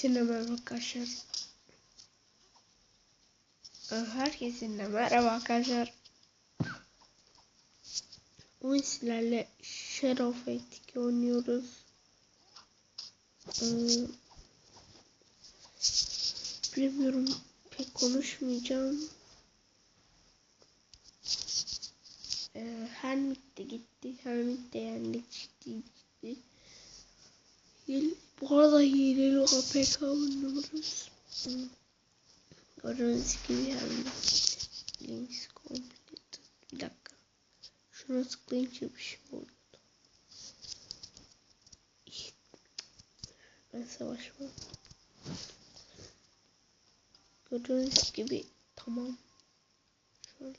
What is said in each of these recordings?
Herkesin merhaba arkadaşlar. Ee, Herkesin de merhaba arkadaşlar. Bugün sizlerle Shadow Ethic oynuyoruz. Ee, bilmiyorum pek konuşmayacağım. Ee, Hermit de gitti. Hermit de yendik ciddi ciddi. Hil, bu arada hileli APK. Hmm. Gördüğünüz gibi yani. Links complete. Bir dakika. Şuna tıklayınca bir şey oluyordu. Ben savaşmam. Gördüğünüz gibi tamam. Şöyle.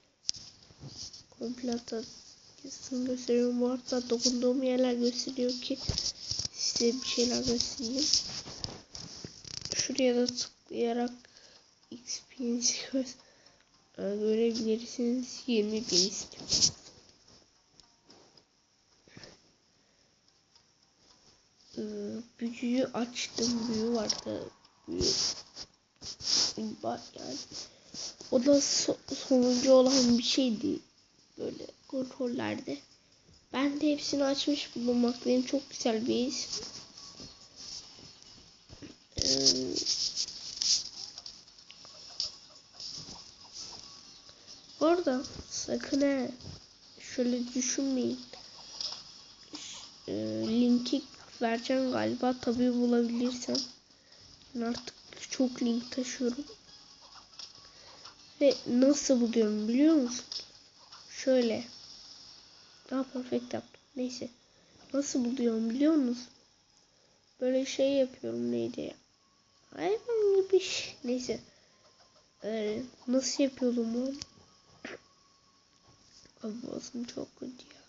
Komple yazısını gösteriyorum. Bu arada dokunduğum yerler gösteriyor ki size bir şeyler göstereyim. Şuraya da tıklayarak XP'nizi gö görebilirsiniz. 20 bin istiyorum. Ee, büyüyü açtım. Büyü vardı. Büyü. Yani o da so sonuncu olan bir şeydi. Böyle kontrollerde. Ben de hepsini açmış bulunmaktayım. Çok güzel bir his. Ee, orada sakın he şöyle düşünmeyin. Ee, linki vereceğim galiba. Tabii bulabilirsem. Ben artık çok link taşıyorum. Ve nasıl buluyorum biliyor musun? Şöyle. Daha perfect yaptım. Neyse. Nasıl buluyorum biliyor musun? Böyle şey yapıyorum neydi ya? Hayvan gibi şey. Neyse. Ee, nasıl yapıyordum onu? Boğazım çok kötü ya.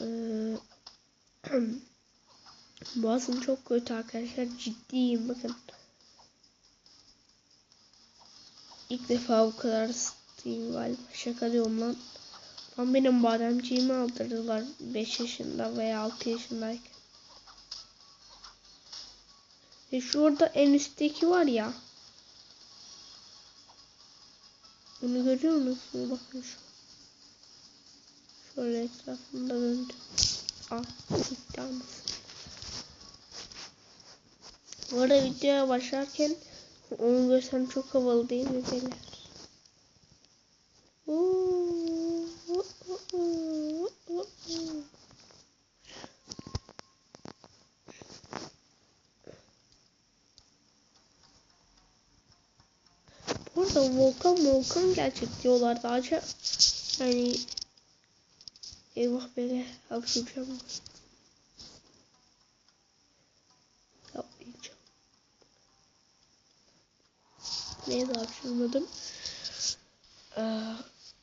Ee, boğazım çok kötü arkadaşlar. Ciddiyim bakın. İlk defa bu kadar ısıtayım galiba. Şaka diyorum lan. Lan benim bademciğimi aldırdılar 5 yaşında veya 6 yaşındayken. Ve şurada en üstteki var ya. Bunu görüyor musunuz? Bakın şu. Şöyle etrafında döndü. Ah, iddiamız. Bu arada videoya başlarken onu görsem çok havalı değil mi beyler? Burada volkan volkan gerçek diyorlar daha çok. Yani eyvah böyle hapşuracağım. Yapmayacağım. Neyse hapşurmadım. Ee,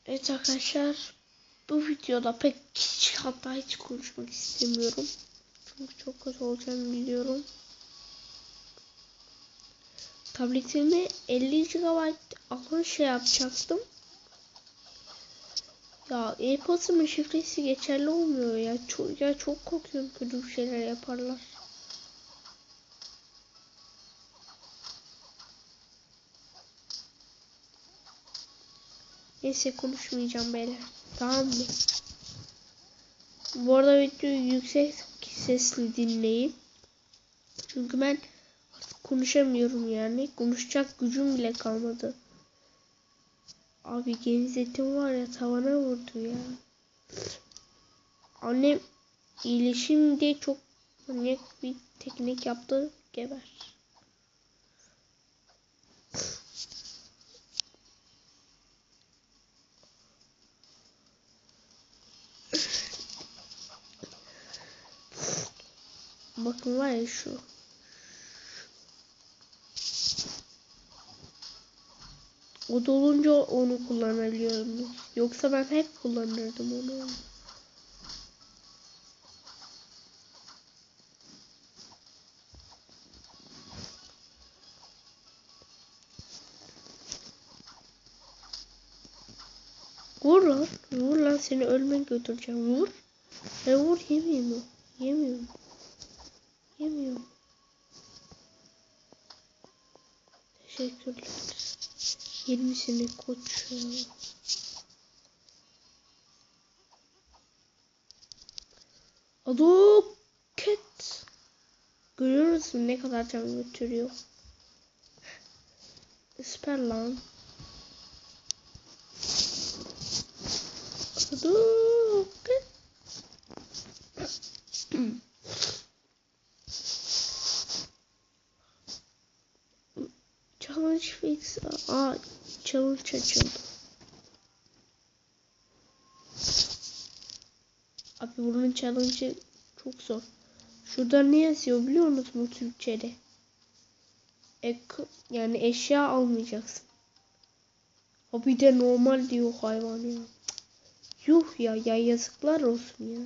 evet arkadaşlar bu videoda pek hiç hatta hiç konuşmak istemiyorum. Çünkü çok kötü olacağını biliyorum. Tabletimi 50 GB alan şey yapacaktım. Ya e-posta'nın şifresi geçerli olmuyor ya. Çok, ya çok korkuyorum kötü bir şeyler yaparlar. Neyse konuşmayacağım beyler. Tamam mı? Bu arada videoyu yüksek sesli dinleyin. Çünkü ben artık konuşamıyorum yani. Konuşacak gücüm bile kalmadı. Abi genzetim var ya tavana vurdu ya. Annem iyileşim diye çok manyak bir teknik yaptı. Geber. Bakın var ya şu. O dolunca onu kullanabiliyorum. Yoksa ben hep kullanırdım onu. Vur lan. Vur lan seni ölmek götüreceğim. Vur. E vur yemiyor mu? Yemiyor mu? Yemiyor? Teşekkürler. 20'sini koç. Aduket. Görüyor musun ne kadar can götürüyor? Süper lan. Aduket. Challenge fix. Aa, challenge açıldı. Abi bunun challenge'ı çok zor. Şurada ne yazıyor biliyor musun Türkçe'de? Ek, yani eşya almayacaksın. O bir de normal diyor hayvan ya. Yuh ya ya yazıklar olsun ya.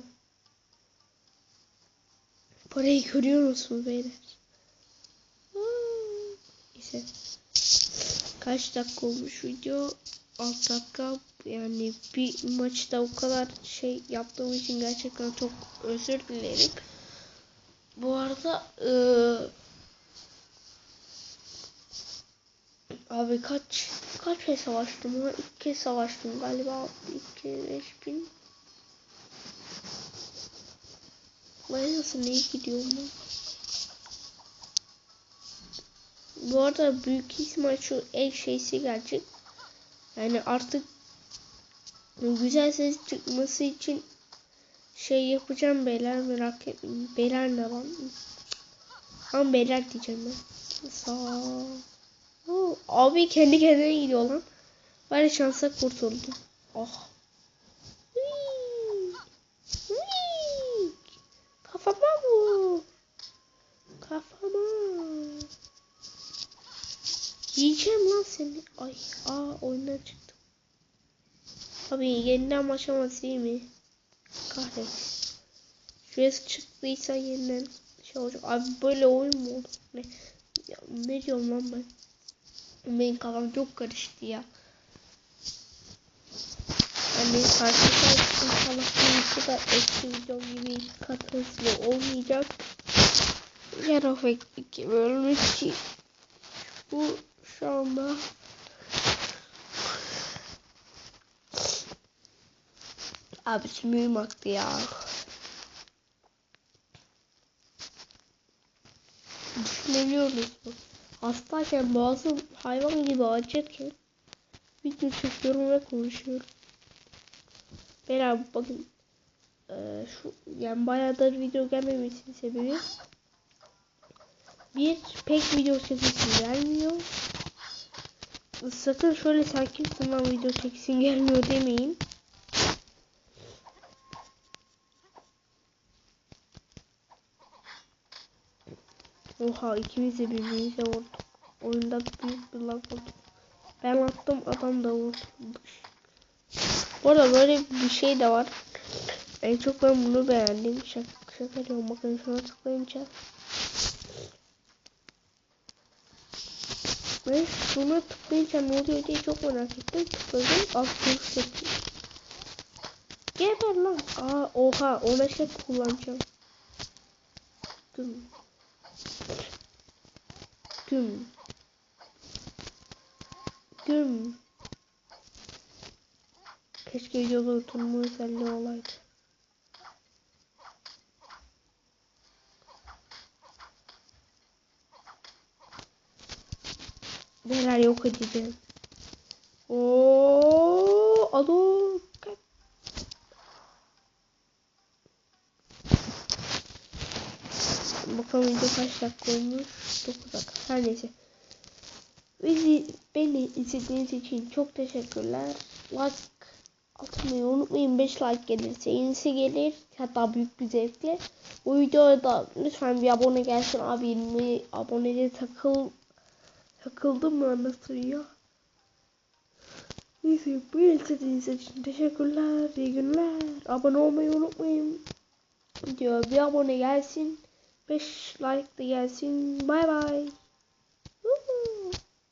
Parayı görüyor musun beyler? Neyse. Kaç dakika olmuş video? 6 dakika. Yani bir maçta o kadar şey yaptığım için gerçekten çok özür dilerim. Bu arada ee, abi kaç kaç kez savaştım ha? İlk kez savaştım galiba. İlk kez 5000 Vay nasıl ne gidiyor mu? Bu arada büyük ihtimal şu el şeysi gelecek. Yani artık güzel ses çıkması için şey yapacağım beyler merak etmeyin. Beyler ne lan? Ama beyler diyeceğim ben. Sağ Abi kendi kendine gidiyor lan. Bari şansa kurtuldum. Oh. Whee! Kafama bu. Kafama. Yiyeceğim lan seni. Ay, aa oyundan çıktım. Abi yeniden başlaması değil mi? Kahretsin. Şuraya çıktıysa yeniden şey olacak. Abi böyle oyun mu olur? Ne, ya, ne diyorum lan ben? Benim kafam çok karıştı ya. Yani karşı karşı inşallah bu da eski videom gibi kat olmayacak. Yer of 2 bölüm 2. Bu şu anda Abi sümüğüm aktı ya. Düşünebiliyor musun? Hastayken boğazım hayvan gibi acırken video çekiyorum ve konuşuyorum. Beyler bakın ee, şu yani bayağıdır video gelmemesinin sebebi bir pek video çekisi gelmiyor. Sakın şöyle sen kimsin lan video çeksin gelmiyor demeyin. Oha ikimiz de birbirimize vurduk. Oyunda büyük bir lag oldu. Ben attım adam da vurdu. Bu arada böyle bir şey de var. En çok ben bunu beğendim. Şaka, şaka diyorum. Bakın şuna tıklayınca. Ve şuna tıklayınca ne oluyor diye çok merak ettim. Tıkladım. Az kuruş çektim. Geber lan. Aa oha. Ona şey kullanacağım. Güm. Güm. Güm. Keşke videoda oturma özelliği olaydı. Neler yok edeceğim. Oo, alo. Bakalım video kaç dakika olmuş? 9 dakika. Her neyse. Bizi, beni izlediğiniz için çok teşekkürler. Like atmayı unutmayın. 5 like gelirse yenisi gelir. Hatta büyük bir zevkle. Bu videoya da lütfen bir abone gelsin abi. 20 abonede takıl takıldım mı anlatıyor. Neyse bu izlediğiniz için teşekkürler. İyi günler. Abone olmayı unutmayın. Diyor bir abone gelsin. 5 like da gelsin. Bay bay.